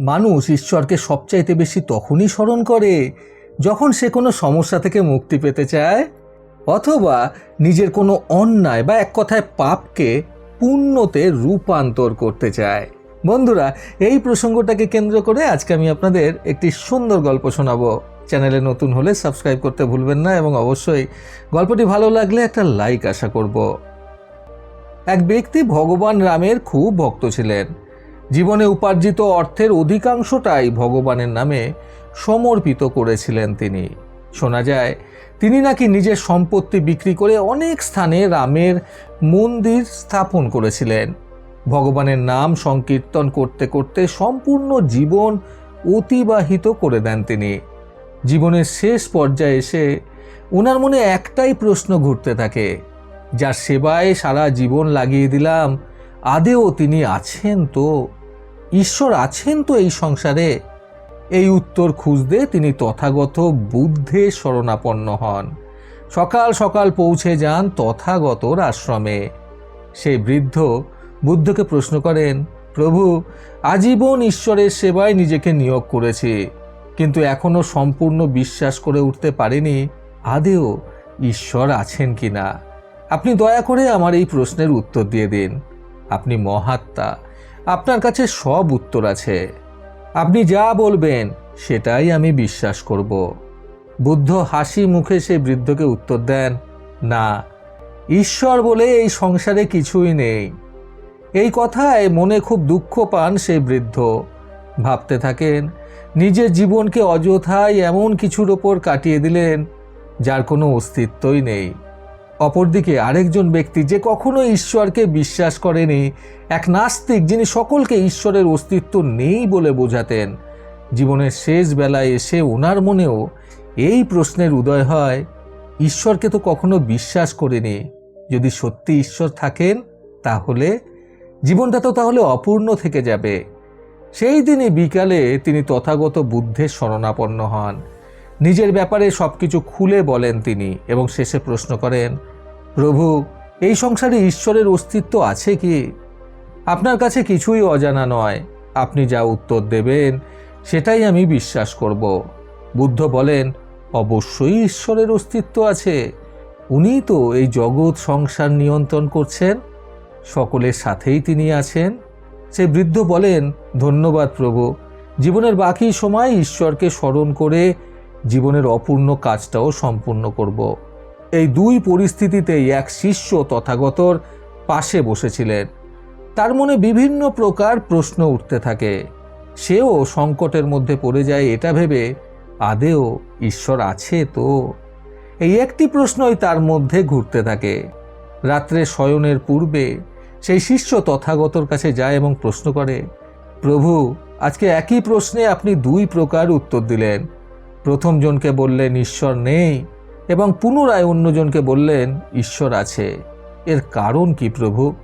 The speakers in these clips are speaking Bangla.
মানুষ ঈশ্বরকে সবচাইতে বেশি তখনই স্মরণ করে যখন সে কোনো সমস্যা থেকে মুক্তি পেতে চায়, অথবা নিজের কোনো অন্যায় বা এক কথায় পাপকে পুণ্যতে রূপান্তর করতে চায়। বন্ধুরা, এই প্রসঙ্গটাকে কেন্দ্র করে আজকে আমি আপনাদের একটি সুন্দর গল্প শোনাবো। চ্যানেলে নতুন হলে সাবস্ক্রাইব করতে ভুলবেন না এবং অবশ্যই গল্পটি ভালো লাগলে একটা লাইক আশা করব। এক ব্যক্তি ভগবান রামের খুব ভক্ত ছিলেন। জীবনে উপার্জিত অর্থের অধিকাংশটাই ভগবানের নামে সমর্পিত করেছিলেন তিনি। শোনা যায়, তিনি নাকি নিজের সম্পত্তি বিক্রি করে অনেক স্থানে রামের মন্দির স্থাপন করেছিলেন। ভগবানের নাম সংকীর্তন করতে করতে সম্পূর্ণ জীবন অতিবাহিত করে দেন তিনি। জীবনের শেষ পর্যায়ে এসে ওনার মনে একটাই প্রশ্ন ঘুরতে থাকে, যার সেবায় সারা জীবন লাগিয়ে দিলাম, আদেও তিনি আছেন তো? ঈশ্বর আছেন তো এই সংসারে? এই উত্তর খুঁজতে তিনি তথাগত বুদ্ধে শরণাপন্ন হন। সকাল সকাল পৌঁছে যান তথাগতর আশ্রমে। সেই বৃদ্ধ বুদ্ধকে প্রশ্ন করেন, প্রভু, আজীবন ঈশ্বরের সেবায় নিজেকে নিয়োগ করেছি, কিন্তু এখনও সম্পূর্ণ বিশ্বাস করে উঠতে পারিনি, আদেও ঈশ্বর আছেন কি না আপনি দয়া করে আমার এই প্রশ্নের উত্তর দিয়ে দিন। আপনি মহাত্মা। আপনার কাছে সব উত্তর আছে। আপনি যা বলবেন, সেটাই আমি বিশ্বাস করব। বুদ্ধ হাসি মুখে সে বৃদ্ধকে উত্তর দেন, না, ঈশ্বর বলে এই সংসারে কিছুই নেই। এই কথায় মনে খুব দুঃখ পান সেই বৃদ্ধ। ভাবতে থাকেন, নিজের জীবনকে অযথায় এমন কিছুর ওপর কাটিয়ে দিলেন, যার কোনো অস্তিত্বই নেই। অপরদিকে আরেকজন ব্যক্তি যে কখনো ঈশ্বরকে বিশ্বাস করেনি, এক নাস্তিক যিনি সকলকে ঈশ্বরের অস্তিত্ব নেই বলে বোঝাতেন। জীবনের শেষ বেলায় এসে ওনার মনেও এই প্রশ্নের উদয় হয়, ঈশ্বরকে তো কখনো বিশ্বাস করিনি। যদি সত্যি ঈশ্বর থাকেন, তাহলে জীবনটা তো তাহলে অপূর্ণ থেকে যাবে। সেই দিনই বিকালে তিনি তথাগত বুদ্ধের শরণাপন্ন হন। নিজের ব্যাপারে সব কিছু খুলে বলেন তিনি এবং শেষে প্রশ্ন করেন, প্রভু, এই সংসারে ঈশ্বরের অস্তিত্ব আছে কি? আপনার কাছে কিছুই অজানা নয়। আপনি যা উত্তর দেবেন, সেটাই আমি বিশ্বাস করব। বুদ্ধ বলেন, অবশ্যই ঈশ্বরের অস্তিত্ব আছে। উনি তো এই জগৎ সংসার নিয়ন্ত্রণ করছেন। সকলের সাথেই তিনি আছেন। সে বৃদ্ধ বলেন, ধন্যবাদ প্রভু। জীবনের বাকি সময় ঈশ্বরকে স্মরণ করে জীবনের অপূর্ণ কাজটাও সম্পূর্ণ করব। এই দুই পরিস্থিতিতেই এক শিষ্য তথাগতর পাশে বসেছিলেন। তার মনে বিভিন্ন প্রকার প্রশ্ন উঠতে থাকে। সেও সংকটের মধ্যে পড়ে যায় এটা ভেবে, আদেও ঈশ্বর আছে তো? এই একটি প্রশ্নই তার মধ্যে ঘুরতে থাকে। রাত্রে শয়নের পূর্বে সেই শিষ্য তথাগতর কাছে যায় এবং প্রশ্ন করে, প্রভু, আজকে একই প্রশ্নে আপনি দুই প্রকার উত্তর দিলেন। প্রথম জনকে বললেন, ঈশ্বর নেই, এবং পুনরায় অন্যজনকে বললেন, ঈশ্বর আছে। এর কারণ কি প্রভু?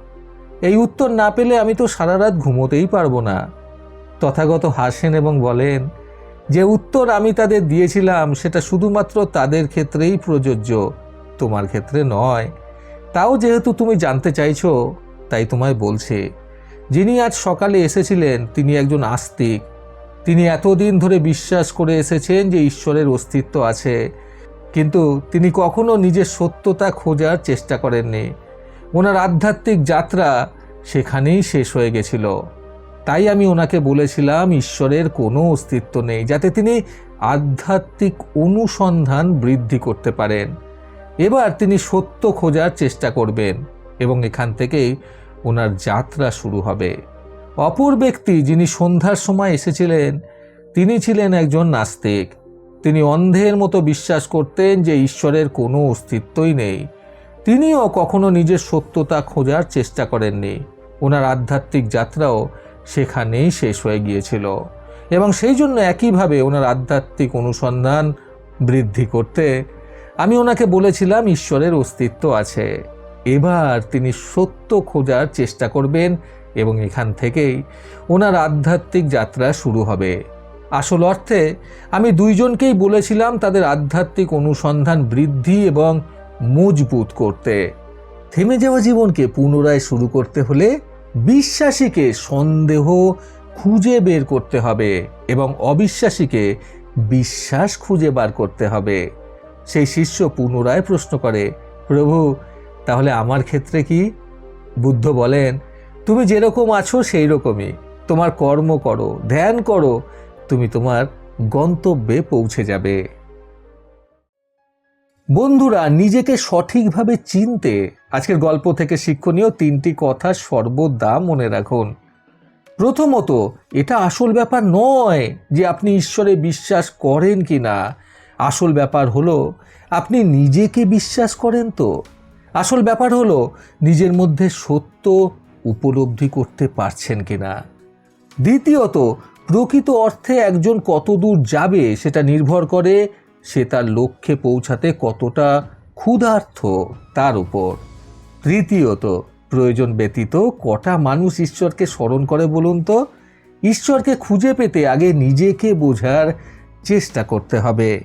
এই উত্তর না পেলে আমি তো সারা রাত ঘুমোতেই পারব না। তথাগত হাসেন এবং বলেন, যে উত্তর আমি তাদের দিয়েছিলাম, সেটা শুধুমাত্র তাদের ক্ষেত্রেই প্রযোজ্য, তোমার ক্ষেত্রে নয়। তাও যেহেতু তুমি জানতে চাইছো, তাই তোমায় বলছে। যিনি আজ সকালে এসেছিলেন, তিনি একজন আস্তিক। তিনি এতদিন ধরে বিশ্বাস করে এসেছেন যে ঈশ্বরের অস্তিত্ব আছে। কিন্তু তিনি কখনো নিজের সত্যতা খোঁজার চেষ্টা করেননি। ওনার আধ্যাত্মিক যাত্রা সেখানেই শেষ হয়ে গেছিল। তাই আমি ওনাকে বলেছিলাম, ঈশ্বরের কোনো অস্তিত্ব নেই, যাতে তিনি আধ্যাত্মিক অনুসন্ধান বৃদ্ধি করতে পারেন। এবার তিনি সত্য খোঁজার চেষ্টা করবেন এবং এখান থেকেই ওনার যাত্রা শুরু হবে। অপর ব্যক্তি যিনি সন্ধ্যার সময় এসেছিলেন, তিনি ছিলেন একজন নাস্তিক। তিনি অন্ধের মতো বিশ্বাস করতেন যে ঈশ্বরের কোনো অস্তিত্বই নেই। তিনিও কখনো নিজের সত্যতা খোঁজার চেষ্টা করেননি। ওনার আধ্যাত্মিক যাত্রাও সেখানেই শেষ হয়ে গিয়েছিল। এবং সেই জন্য একইভাবে ওনার আধ্যাত্মিক অনুসন্ধান বৃদ্ধি করতে আমি ওনাকে বলেছিলাম, ঈশ্বরের অস্তিত্ব আছে। এবার তিনি সত্য খোঁজার চেষ্টা করবেন এবং এখান থেকেই ওনার আধ্যাত্মিক যাত্রা শুরু হবে। আসল অর্থে, আমি দুইজনকেই বলেছিলাম তাদের আধ্যাত্মিক অনুসন্ধান বৃদ্ধি এবং মজবুত করতে। থেমে যাওয়া জীবনকে পুনরায় শুরু করতে হলে বিশ্বাসীকে সন্দেহ খুঁজে বের করতে হবে এবং অবিশ্বাসীকে বিশ্বাস খুঁজে বার করতে হবে। সেই শিষ্য পুনরায় প্রশ্ন করে, প্রভু তাহলে আমার ক্ষেত্রে কি? বুদ্ধ বলেন, তুমি যেরকম আছো সেই রকমই তোমার কর্ম করো, ধ্যান করো, তুমি তোমার গন্তব্যে পৌঁছে যাবে। বন্ধুরা, নিজেকে সঠিকভাবে চিনতে আজকের গল্প থেকে শিক্ষণীয় তিনটি কথা সর্বদা মনে রাখুন। প্রথমত, এটা আসল ব্যাপার নয় যে আপনি ঈশ্বরে বিশ্বাস করেন কি না আসল ব্যাপার হলো, আপনি নিজেকে বিশ্বাস করেন তো। আসল ব্যাপার হলো, নিজের মধ্যে সত্য উপলব্ধি করতে পারছেন কিনা। দ্বিতীয়ত, প্রকৃত অর্থে একজন কতদূর যাবে সেটা নির্ভর করে সে তার লক্ষ্যে পৌঁছাতে কতটা ক্ষুধার্থ তার উপর। তৃতীয়ত, প্রয়োজন ব্যতীত কটা মানুষ ঈশ্বরকে স্মরণ করে বলুন তো? ঈশ্বরকে খুঁজে পেতে আগে নিজেকে বোঝার চেষ্টা করতে হবে।